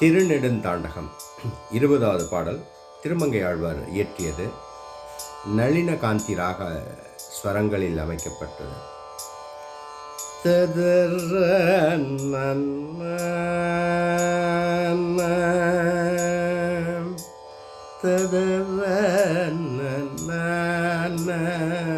திருநெடுந்தாண்டகம் இருபதாவது பாடல். திருமங்கை ஆழ்வார் இயற்றியது. நளினகாந்தி ராக ஸ்வரங்களில் அமைக்கப்பட்டது. ததர நன்ன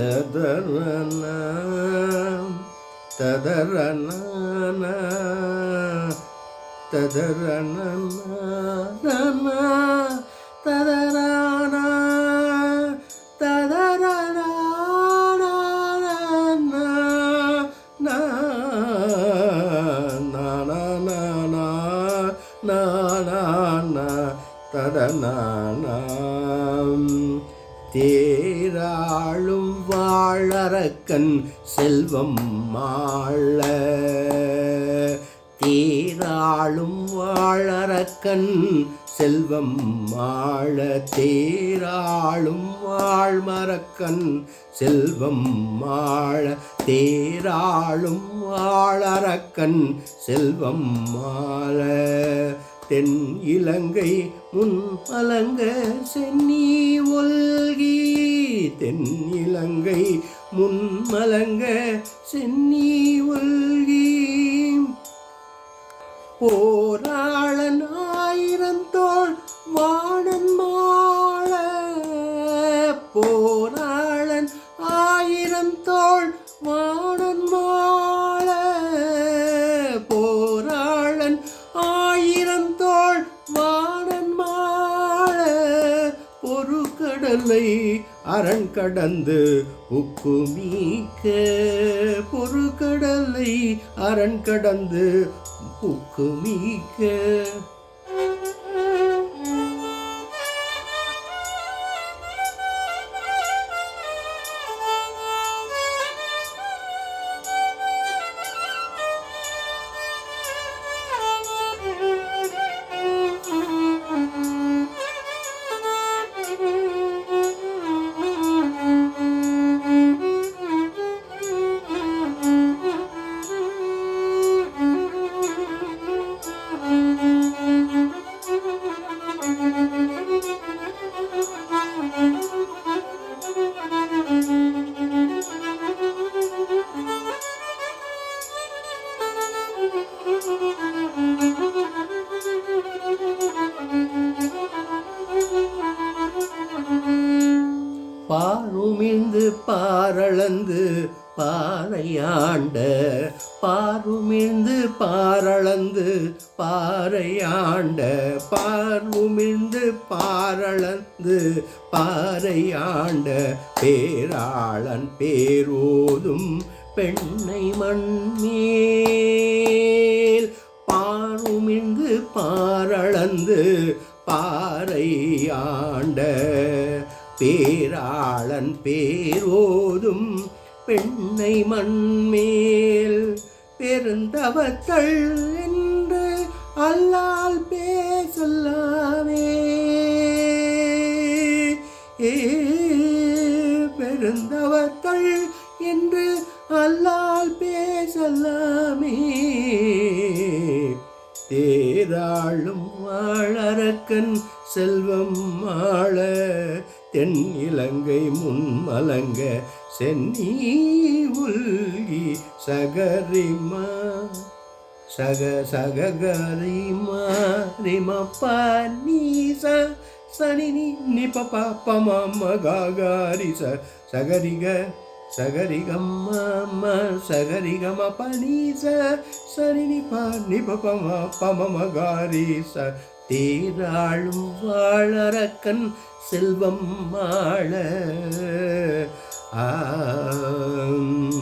ததரன ததரன ததரன ததரான ததரன ததனாம் தேராளும் வாழறக்கன் செல்வம் மாள தேராளும் வாழறக்கன் செல்வம் மாள தேராளும் வாழ்மரக்கன் செல்வம் மாள தேராளும் வாழறக்கன் செல்வம் மாள தென் இலங்கை முன் அலங்க சென்னி ஒல்கி. தென் இலங்கை முன் மலங்க சென்னி ஒல்கி. போரா அரண் கடந்து உக்குமீக்க பொறு கடலை அரண் கடந்து உக்குமீக்க பாருமிழ்ந்து பாரளந்து பாறையாண்ட பார்வுமிழ்ந்து பாரளந்து பாறையாண்ட பார்வுமிழ்ந்து பாரளந்து பாறையாண்ட பேராளன் பேரோதும் பெண்ணை மண்மேல். பார்வுமிழ்ந்து பாரளந்து பாறையாண்ட பேராளன் பேரோதும் பெண்ணை மண்மேல் பெருந்தவத்தள் என்று அல்லால் பேசல்லாமே. ஏ பெருந்தவத்தள் என்று அல்லால் பேசல்லாமே. தேராளும் வாழறக்கன் செல்வம் ஆள தென் இலங்கை முன்மலங்க சென்னி உல்கி சகரிமா. சக சககரிமா ரிமப்பா நீச சனி நி நி பப பம காகாரி ச சகரிக. சகரிகம பனீச சரி நி ப நி பம பமமகாரி ச தேராளும் வாழறக்கன் செல்வம் மாள ஆம்.